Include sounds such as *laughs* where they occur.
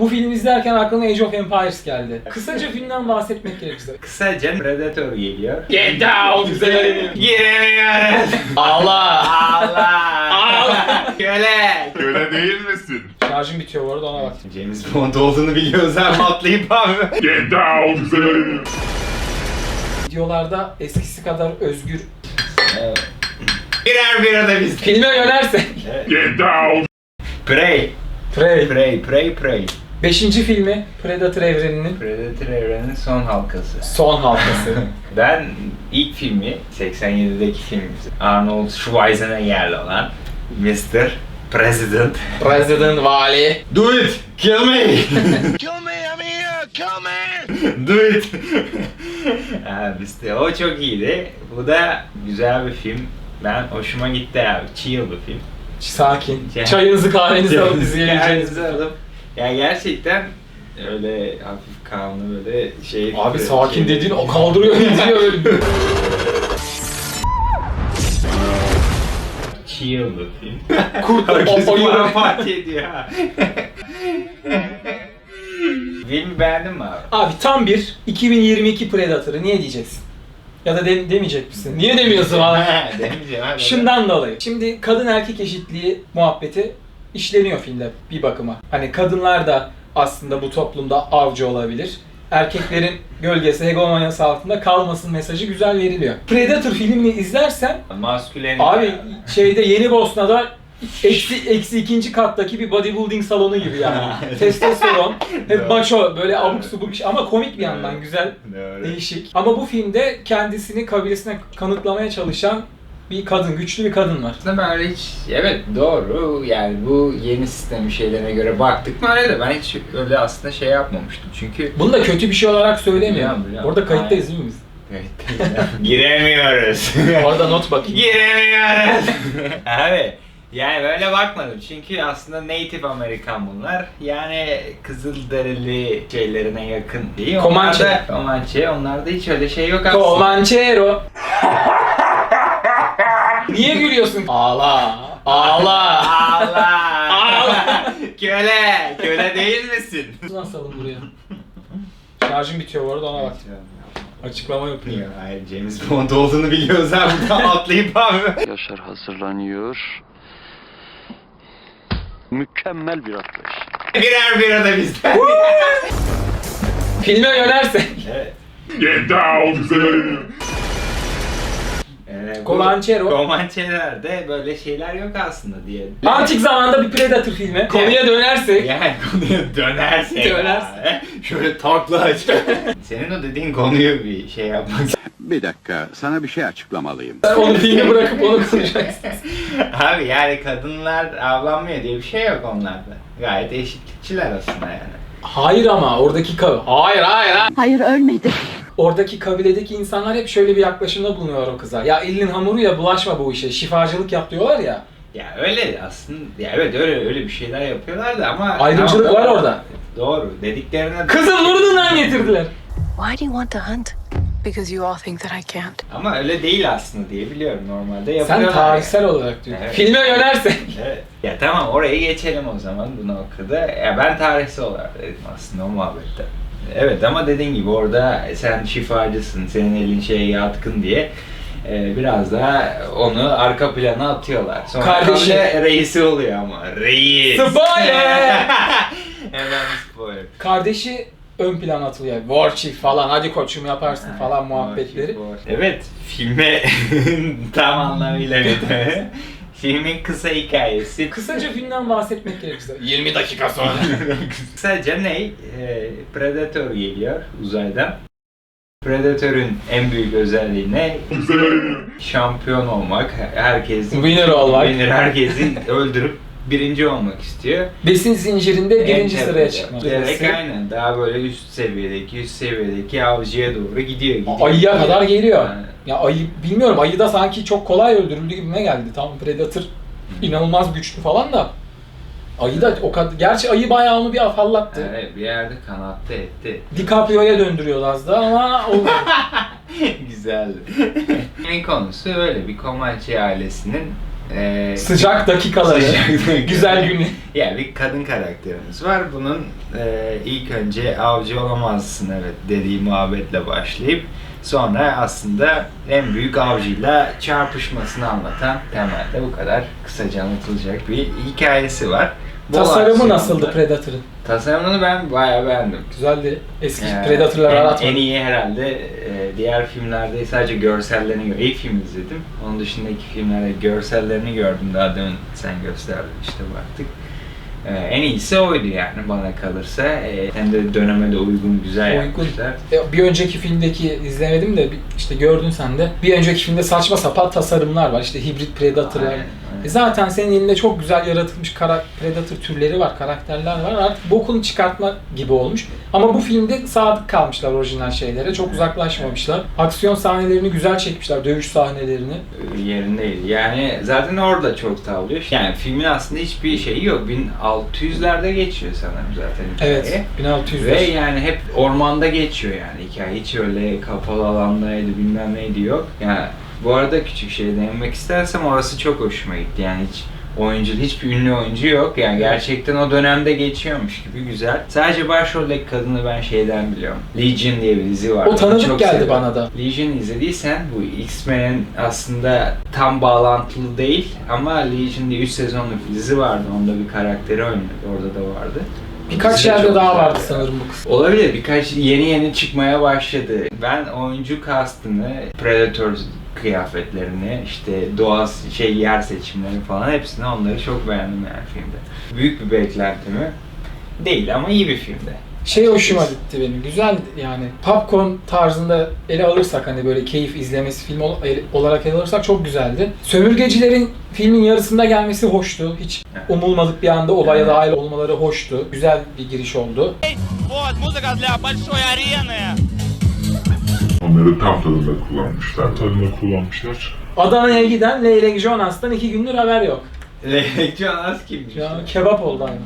Bu filmi izlerken aklıma Age of Empires geldi. Kısaca filmden bahsetmek gerekirse. Kısaca Predator geliyor. Get down! Güzel Giremiyoruz. Allah! Allah. Allah. Köle. Köle değil misin? Şarjım bitiyor bu arada ona bak. James Bond olduğunu biliyoruz ama atlayıp abi. Get down güzel. Videolarda eskisi kadar özgür. Birer bir da biz. Filme yönersek. Get down. Prey. Prey. Prey, Prey, Prey. Beşinci filmi Predator evreninin Predator evrenin son halkası. son halkası. *laughs* Ben ilk filmi 87'deki filmimiz. Arnold Schwarzenegger'le olan Mr. President. President Vali. Do it! Kill me! *laughs* kill me, I'm here! Kill me! Do it! *laughs* abi işte o çok iyiydi. Bu da güzel bir film. Ben hoşuma gitti abi. Chill bir film. Sakin. Çayınızı kahvenizi alıp izleyebileceğiniz. Kendinizi alıp. Ya gerçekten öyle hafif kanlı böyle şey. Abi sakin şey- dediğin o kaldırıyor *laughs* indiriyor öyle. Chill bir film. *laughs* Kurt Herkes parti ediyor ha. Filmi beğendin mi abi? Abi tam bir 2022 Predator'ı niye diyeceksin? Ya da de- demeyecek misin? Niye demiyorsun bana? *laughs* Demeyeceğim abi. Şundan dolayı. Şimdi kadın erkek eşitliği muhabbeti işleniyor filmde bir bakıma. Hani kadınlar da aslında bu toplumda avcı olabilir. Erkeklerin gölgesi hegemonyası altında kalmasın mesajı güzel veriliyor. Predator filmini izlersen Maskülen. abi şeyde Yeni Bosna'da eksi, eksi ikinci kattaki bir bodybuilding salonu gibi yani. *laughs* Testosteron, hep Doğru. maço böyle abuk subuk şey ama komik bir yandan güzel Doğru. Değişik. Ama bu filmde kendisini kabilesine kanıtlamaya çalışan bir kadın, güçlü bir kadın var. Aslında ben öyle hiç, evet doğru yani bu yeni sistem şeylerine göre baktık mı öyle de ben hiç öyle aslında şey yapmamıştım çünkü Bunu da kötü bir şey olarak söylemiyorum. Biliyorum. Orada kayıttayız değil mi biz? *laughs* Giremiyoruz. *laughs* Orada not bakayım. Giremiyoruz. *laughs* Abi yani böyle bakmadım çünkü aslında Native Amerikan bunlar. Yani Kızılderili şeylerine yakın değil. Comanche. Onlarda, Comanche. Onlarda hiç öyle şey yok aslında. Comanchero. Niye gülüyorsun? Ağla. Ağla. Allah. Allah. köle. Köle değil misin? Nasılım buraya? Şarjım bitiyor bu arada ona bak. Açıklama yapayım. Ya, Hayır James Bond olduğunu biliyoruz ha buradan atlayıp abi. Yaşar hazırlanıyor. Mükemmel bir atlayış. Birer bira da bizden. Filme yönersek. evet. Get down bu Comanchero. Comanche'lerde böyle şeyler yok aslında diye. Antik zamanda bir Predator filmi. Konuya dönersek. Yani *laughs* konuya dönersek. Dönersin. abi, Şöyle takla aç. *laughs* Senin o dediğin konuyu bir şey yapmak. *laughs* Bir dakika, sana bir şey açıklamalıyım. Sen onu filmi bırakıp onu konuşacaksın. Abi yani kadınlar avlanmıyor diye bir şey yok onlarda. Gayet eşitlikçiler aslında yani. Hayır ama oradaki kabile... Hayır hayır hayır. Hayır ölmedi. Oradaki kabiledeki insanlar hep şöyle bir yaklaşımda bulunuyor o kıza. Ya elin hamuru ya bulaşma bu işe. Şifacılık yap diyorlar ya. Ya öyle aslında. Ya evet öyle öyle bir şeyler yapıyorlar da ama Ayrımcılık var orada. Doğru. Dediklerine Kızın burnundan getirdiler. Why do you want to hunt? Because you all think that I can't. Ama öyle değil aslında diye biliyorum normalde Sen yapıyorlar. tarihsel olarak diyorsun. Evet. Filme yönersek. Evet. Ya tamam oraya geçelim o zaman bu noktada. Ya ben tarihsel olarak dedim aslında o muhabbette. Evet ama dediğin gibi orada sen şifacısın, senin elin şeye yatkın diye e, biraz da onu arka plana atıyorlar. Sonra Kardeşi- reisi oluyor ama. Reis. Spoiler! *laughs* Hemen spoiler. Kardeşi ön plana atılıyor. War Chief falan hadi koçum yaparsın falan Ha, muhabbetleri. Evet, filme *laughs* tam anlamıyla *laughs* evet. Filmin kısa hikayesi. Kısaca filmden bahsetmek gerekirse. *laughs* 20 dakika sonra. Kısaca ne? Ee, Predator geliyor uzaydan. Predator'un en büyük özelliği ne? Şampiyon olmak. Herkesin Winner olmak. Winner herkesi öldürüp birinci olmak istiyor. Besin zincirinde birinci En sıraya çıkmak. Direkt aynen. Daha böyle üst seviyedeki, üst seviyedeki avcıya doğru gidiyor. gidiyor Ayıya kadar geliyor. Yani. Ya ayı bilmiyorum ayı da sanki çok kolay öldürüldü gibime geldi. Tamam Predator inanılmaz güçlü falan da. Ayı da o kadar... Gerçi ayı bayağı onu bir afallattı. Evet, bir yerde kanattı etti. DiCaprio'ya döndürüyordu az da ama olmadı. *laughs* Güzeldi. *laughs* Filmin konusu öyle bir Comanche ailesinin e, Sıcak dakikaları. Sıcak. Güzel günü. Yani bir kadın karakterimiz var. Bunun e, ilk önce avcı olamazsın evet dediği muhabbetle başlayıp sonra aslında en büyük avcıyla çarpışmasını anlatan temelde bu kadar kısaca anlatılacak bir hikayesi var. Bol Tasarımı nasıldı Predator'ın? Tasarımını ben bayağı beğendim. Güzeldi. Eski Yani Predator'lar en, aratmadı. en iyi herhalde e, diğer filmlerde sadece görsellerini gördüm. İlk film izledim. Onun dışındaki filmlerde görsellerini gördüm. Daha demin sen gösterdin işte baktık. E, en iyisi oydu yani bana kalırsa. E, hem de döneme de uygun güzel Uygun. yapmışlar. Ya Bir önceki filmdeki izlemedim de işte gördün sen de. Bir önceki filmde saçma sapan tasarımlar var. İşte hibrit Predator'lar. Aynen. E Zaten senin elinde çok güzel yaratılmış kara- Predator türleri var, karakterler var. Artık bokunu çıkartma gibi olmuş. Ama bu filmde sadık kalmışlar orijinal şeylere. Çok uzaklaşmamışlar. Aksiyon sahnelerini güzel çekmişler, dövüş sahnelerini. yerindeydi. Yani zaten orada çok tavlıyor. Yani filmin aslında hiçbir şeyi yok. 1600'lerde geçiyor sanırım zaten hikaye. Evet, 1600 Ve yani hep ormanda geçiyor yani hikaye. Hiç öyle kapalı alandaydı bilmem neydi yok. Yani bu arada küçük şey değinmek istersem orası çok hoşuma gitti. Yani hiç oyuncu, hiçbir ünlü oyuncu yok. Yani gerçekten o dönemde geçiyormuş gibi güzel. Sadece başroldeki kadını ben şeyden biliyorum. Legion diye bir dizi var. O tanıdık Çok geldi seviyorum. bana da. Legion izlediysen bu X-Men'in aslında tam bağlantılı değil ama Legion diye 3 sezonluk bir dizi vardı. Onda bir karakteri oynadı. Orada da vardı. Birkaç Dizi de yerde daha vardı ya. sanırım bu kız. Olabilir. Birkaç yeni yeni çıkmaya başladı. Ben oyuncu kastını, Predator kıyafetlerini, işte doğa şey yer seçimleri falan hepsini onları çok beğendim yani filmde. Büyük bir beklentimi değil ama iyi bir filmdi. Şey hoşuma gitti benim. Güzel yani popcorn tarzında ele alırsak hani böyle keyif izlemesi film ol- el- olarak ele alırsak çok güzeldi. Sömürgecilerin filmin yarısında gelmesi hoştu. Hiç Evet. umulmadık bir anda olaya Evet. dahil olmaları hoştu. Güzel bir giriş oldu. Вот, музыка для большой арены. Onları tam tadında kullanmışlar. Tadına kullanmışlar. Adana'ya giden Leylek Jonas'tan iki gündür haber yok. Leylek Jonas kimmiş? Ya kebap oldu aynı.